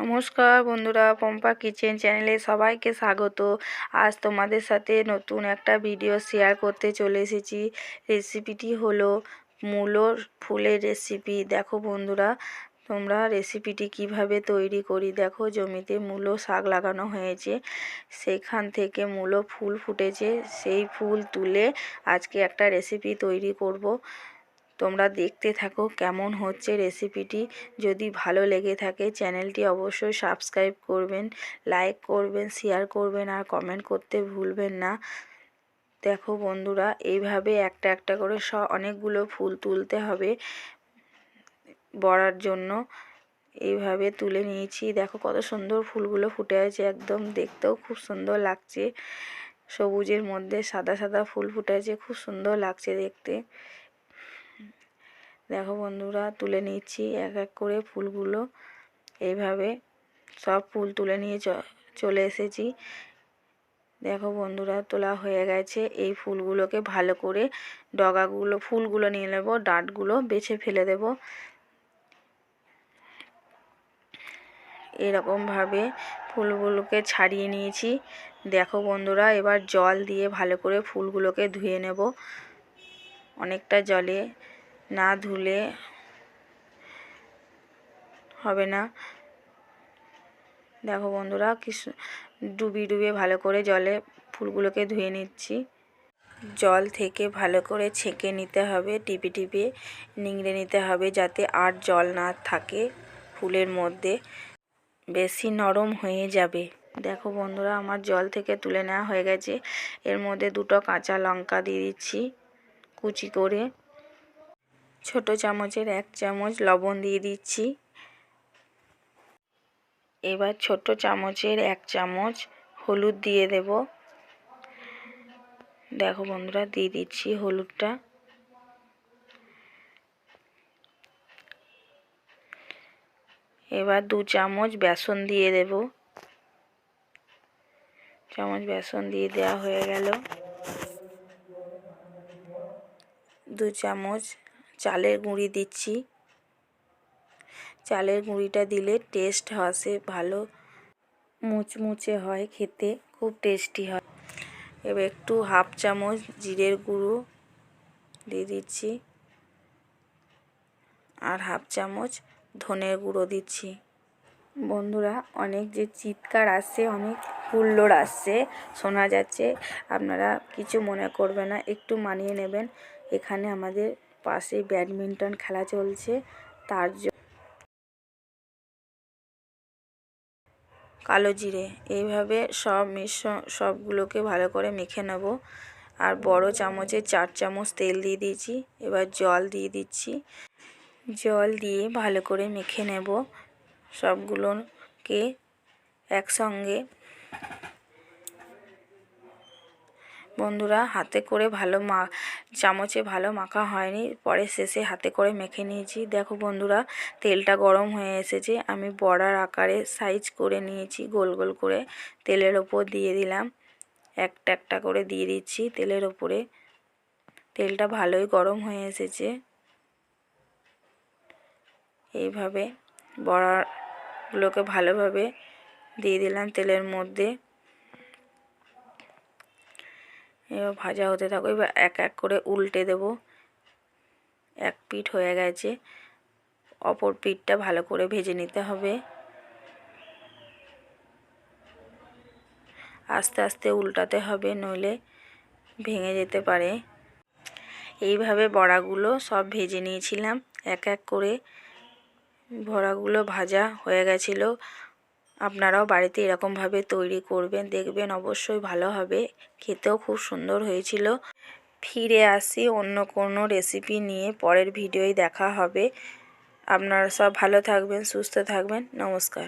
নমস্কার বন্ধুরা, পম্পা কিচেন চ্যানেলে সবাইকে স্বাগত। আজ তোমাদের সাথে নতুন একটা ভিডিও শেয়ার করতে চলে এসেছি। রেসিপিটি হলো মূলোর ফুলের রেসিপি দেখো বন্ধুরা, তোমরা রেসিপিটি কীভাবে তৈরি করি? দেখো, জমিতে মূলো শাক লাগানো হয়েছে। সেখান থেকে মূলো ফুল ফুটেছে। সেই ফুল তুলে আজকে একটা রেসিপি তৈরি করব। তোমরা দেখতে থাকো কেমন হচ্ছে রেসিপিটি। যদি ভালো লেগে থাকে চ্যানেলটি অবশ্যই সাবস্ক্রাইব করবেন, লাইক করবেন, শেয়ার করবেন আর কমেন্ট করতে ভুলবেন না। দেখো বন্ধুরা, এইভাবে একটা একটা করে স, অনেকগুলো ফুল তুলতে হবে বড়ার জন্য। এইভাবে তুলে নিয়েছি। দেখো কত সুন্দর ফুলগুলো ফুটে আছে একদম দেখতেও খুব সুন্দর লাগছে। সবুজের মধ্যে সাদা সাদা ফুল ফুটে আছে, খুব সুন্দর লাগছে দেখতে। দেখো বন্ধুরা, তুলে নিচ্ছি এক এক করে ফুলগুলো। এইভাবে সব ফুল তুলে নিয়ে চলে এসেছি। দেখো বন্ধুরা, তোলা হয়ে গেছে। এই ফুলগুলোকে ভালো করে ডগাগুলো, ফুলগুলো নিয়ে নেব, ডাঁটগুলো বেছে ফেলে দেব। এরকমভাবে ফুলগুলোকে ছাড়িয়ে নিয়েছি। দেখো বন্ধুরা, এবার জল দিয়ে ভালো করে ফুলগুলোকে ধুয়ে নেব। অনেকটা জলে না ধুলে হবে না। দেখো বন্ধুরা, কি ডুবি ডুবিয়ে ভালো করে জলে ফুলগুলোকে ধুয়ে নিচ্ছি। জল থেকে ভালো করে ছেঁকে নিতে হবে, টিপে টিপে নিংড়ে নিতে হবে যাতে আর জল না থাকে ফুলের মধ্যে। বেশি নরম হয়ে যাবে। দেখো বন্ধুরা, আমার জল থেকে তুলে নেওয়া হয়ে গেছে। এর মধ্যে দুটো কাঁচা লঙ্কা দিয়ে দিচ্ছি কুচি করে। ছোট চামচের এক চামচ লবণ দিয়ে দিচ্ছি। এবার ছোট চামচের এক চামচ হলুদ দিয়ে দেব। দেখো বন্ধুরা, দিয়ে দিচ্ছি হলুদটা। এবার দু চামচ বেসন দিয়ে দেব। চামচ বেসন দিয়ে দেওয়া হয়ে গেল। দু চামচ চালের গুঁড়ি দিচ্ছি। চালের গুঁড়িটা দিলে টেস্ট আসে, ভালো মুচমুচে হয় খেতে, খুব টেস্টি হয়। এবার একটু হাফ চামচ জিরের গুঁড়ো দিয়ে দিচ্ছি। আর হাফ চামচ ধনের গুঁড়ো দিচ্ছি। বন্ধুরা, অনেক যে চিৎকার আসছে, অনেক হুল্লোড় আসছে, শোনা যাচ্ছে, আপনারা কিছু মনে করবে না, একটু মানিয়ে নেবেন। এখানে আমাদের পাশে ব্যাডমিন্টন খেলা চলছে। তার কালো জিরে। এইভাবে সব মিশ্র, সবগুলোকে ভালো করে মেখে নেব। আর বড় চামচে চার চামচ তেল দিয়ে দিয়েছি। এবার জল দিয়ে দিচ্ছি। জল দিয়ে ভালো করে মেখে নেব। সবগুলোকে একসঙ্গে বন্ধুরা, হাতে করে ভালো মা, চামচে ভালো মাখা হয়নি। পরে শেষে হাতে করে মেখে নিয়েছি। দেখো বন্ধুরা, তেলটা গরম হয়ে এসেছে। আমি বড়ার আকারে সাইজ করে নিয়েছি, গোল গোল করে। তেলের ওপর দিয়ে দিলাম। একটা একটা করে দিয়ে দিচ্ছি তেলের ওপরে। তেলটা ভালোই গরম হয়ে এসেছে। এইভাবে বড়াগুলোকে ভালোভাবে দিয়ে দিলাম তেলের মধ্যে। এবার ভাজা হতে থাকো। এবার এক এক করে উল্টে দেব। এক পিঠ হয়ে গেছে। অপর পিঠটা ভালো করে ভেজে নিতে হবে। আস্তে আস্তে উল্টাতে হবে, নইলে ভেঙে যেতে পারে। এইভাবে বড়াগুলো সব ভেজে নিয়েছিলাম। এক এক করে বড়াগুলো ভাজা হয়ে গেছিল। আপনারাও বাড়িতে এরকমভাবে তৈরি করবেন, দেখবেন অবশ্যই ভালো হবে। খেতেও খুব সুন্দর হয়েছিল। ফিরে আসি, অন্য কোনো রেসিপি নিয়ে পরের ভিডিওয় দেখা হবে। আপনারা সব ভালো থাকবেন, সুস্থ থাকবেন। নমস্কার।